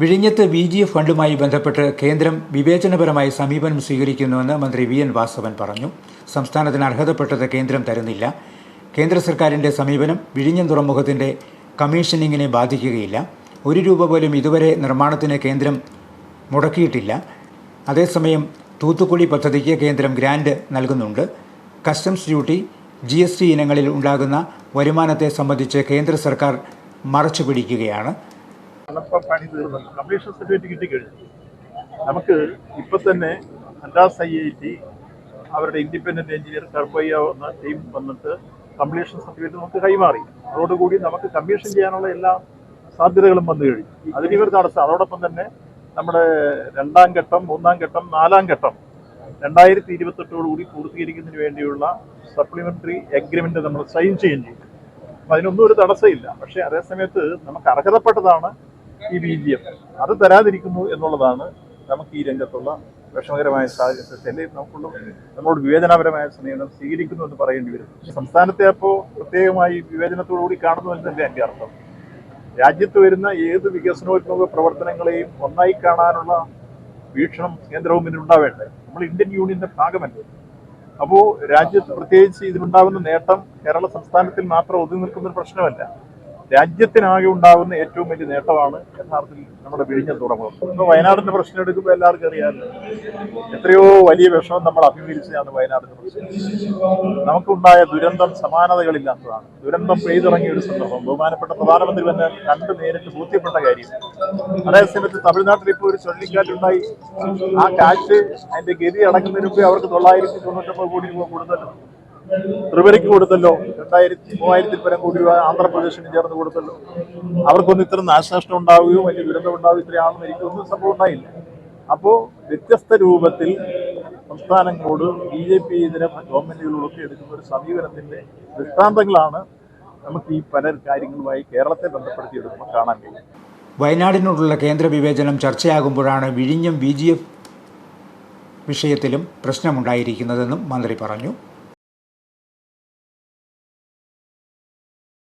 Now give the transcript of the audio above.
വിഴിഞ്ഞത്ത് V G F ഫണ്ടുമായി ബന്ധപ്പെട്ട് കേന്ദ്രം വിവേചനപരമായി സമീപനം സ്വീകരിക്കുന്നുവെന്ന് മന്ത്രി വി എൻ വാസവൻ പറഞ്ഞു. സംസ്ഥാനത്തിന് അർഹതപ്പെട്ടത് കേന്ദ്രം തരുന്നില്ല. കേന്ദ്ര സർക്കാരിന്റെ സമീപനം വിഴിഞ്ഞം തുറമുഖത്തിന്റെ കമ്മീഷനിങ്ങിനെ ബാധിക്കുകയില്ല. ഒരു രൂപ പോലും ഇതുവരെ നിർമ്മാണത്തിന് കേന്ദ്രം മുടക്കിയിട്ടില്ല. അതേസമയം തൂത്തുക്കുടി പദ്ധതിക്ക് കേന്ദ്രം ഗ്രാൻഡ് നൽകുന്നുണ്ട്. Customs duty G S T ഇനങ്ങളിൽ ഉണ്ടാകുന്ന വരുമാനത്തെ സംബന്ധിച്ച് കേന്ദ്ര സർക്കാർ മറച്ചു പിടിക്കുകയാണ് പണി തീർന്നല്ലോ കമ്മീഷൻ സർട്ടിഫിക്കറ്റ് കിട്ടിക്കഴിഞ്ഞു. നമുക്ക് ഇപ്പൊ തന്നെ മദ്രാസ് ഐ ഐ ടി അവരുടെ ഇൻഡിപെൻഡന്റ് എഞ്ചിനീയർ കർബയ്യ എന്ന ടീം വന്നിട്ട് കംപ്ലീഷൻ സർട്ടിഫിക്കറ്റ് നമുക്ക് കൈമാറി. അതോടുകൂടി നമുക്ക് കമ്മീഷൻ ചെയ്യാനുള്ള എല്ലാ സാധ്യതകളും വന്നു കഴിഞ്ഞു. അതിന് ഇവർ തടസ്സം. അതോടൊപ്പം തന്നെ നമ്മുടെ രണ്ടാം ഘട്ടം മൂന്നാം ഘട്ടം നാലാം ഘട്ടം രണ്ടായിരത്തി ഇരുപത്തെട്ടോടുകൂടി പൂർത്തീകരിക്കുന്നതിന് വേണ്ടിയുള്ള സപ്ലിമെന്ററി എഗ്രിമെന്റ് നമ്മൾ സൈൻ ചെയ്യുകയും ചെയ്തു. അപ്പം അതിനൊന്നും ഒരു തടസ്സമില്ല. പക്ഷേ അതേസമയത്ത് നമുക്ക് അർഹതപ്പെട്ടതാണ് ഈ ബി ജി എഫ് അത് തരാതിരിക്കുന്നു എന്നുള്ളതാണ് നമുക്ക് ഈ രംഗത്തുള്ള വിഷമകരമായ സാഹചര്യത്തിൽ നമുക്കുള്ള നമ്മളോട് വിവേചനപരമായ സമീപനം സ്വീകരിക്കുന്നു എന്ന് പറയേണ്ടി വരും. സംസ്ഥാനത്തെ അപ്പോൾ പ്രത്യേകമായി വിവേചനത്തോടുകൂടി കാണുന്നു എന്നല്ലേ എന്റെ അർത്ഥം രാജ്യത്ത് വരുന്ന ഏത് വികസനോത്മക പ്രവർത്തനങ്ങളെയും ഒന്നായി കാണാനുള്ള വീക്ഷണം കേന്ദ്രവും ഇതിനുണ്ടാവേണ്ടത് നമ്മൾ ഇന്ത്യൻ യൂണിയന്റെ ഭാഗമല്ലേ? അപ്പോൾ രാജ്യത്ത് പ്രത്യേകിച്ച് ഇതിനുണ്ടാകുന്ന നേട്ടം കേരള സംസ്ഥാനത്തിൽ മാത്രം ഒതുങ്ങി നിൽക്കുന്ന പ്രശ്നമല്ല. രാജ്യത്തിനാകെ ഉണ്ടാകുന്ന ഏറ്റവും വലിയ നേട്ടമാണ് യഥാർത്ഥത്തിൽ നമ്മുടെ വിഴിഞ്ഞ തുറമുഖം ഇപ്പോൾ വയനാടിന്റെ പ്രശ്നം എടുക്കുമ്പോൾ എല്ലാവർക്കും അറിയാമല്ലോ എത്രയോ വലിയ വിഷമം നമ്മൾ അഭിമുഖീകരിച്ചതാണ് വയനാടിന്റെ പ്രശ്നം. നമുക്കുണ്ടായ ദുരന്തം സമാനതകളില്ലാത്തതാണ്. ദുരന്തം പെയ്തിറങ്ങിയ ഒരു സന്ദർഭം. ബഹുമാനപ്പെട്ട പ്രധാനമന്ത്രി തന്നെ കണ്ട് നേരിട്ട് ബോധ്യപ്പെട്ട കാര്യം. അതേസമയത്ത് തമിഴ്നാട്ടിൽ ഇപ്പോൾ ഒരു ചുഴലിക്കാറ്റുണ്ടായി ആ കാറ്റ് അതിന്റെ ഗതി അടങ്ങുന്നതിന് മുമ്പേ അവർക്ക് തൊള്ളായിരത്തി തൊണ്ണൂറ്റൊമ്പത് കോടി രൂപ കൊടുത്തല്ലോ ത്രിപുരയ്ക്ക് കൊടുത്തല്ലോ. രണ്ടായിരത്തി മൂവായിരത്തിൽ പരം കോടി രൂപ ആന്ധ്രാപ്രദേശിന് ചേർന്ന് കൊടുത്തല്ലോ. അവർക്കൊന്നും ഇത്ര നാശനഷ്ടം ഉണ്ടാവുകയോ വലിയ ദുരന്തം ഉണ്ടാവുകയോ ഇത്ര ആൾ മരിക്കുകയോ ഒന്നും സംഭവം ഉണ്ടായില്ല. അപ്പോ വ്യത്യസ്ത രൂപത്തിൽ സംസ്ഥാനങ്ങളോട് ബി ജെ പി ഇതര ഗവൺമെന്റുകളോടൊക്കെ എടുക്കുന്ന ഒരു സമീപനത്തിന്റെ ദൃഷ്ടാന്തങ്ങളാണ് നമുക്ക് ഈ പല കാര്യങ്ങളുമായി കേരളത്തെ ബന്ധപ്പെടുത്തിയെടുക്കുമ്പോൾ കാണാൻ കഴിയും വയനാടിനോടുള്ള കേന്ദ്ര വിവേചനം ചർച്ചയാകുമ്പോഴാണ് വിഴിഞ്ഞം ബി ജി എഫ് വിഷയത്തിലും പ്രശ്നമുണ്ടായിരിക്കുന്നതെന്നും മന്ത്രി പറഞ്ഞു.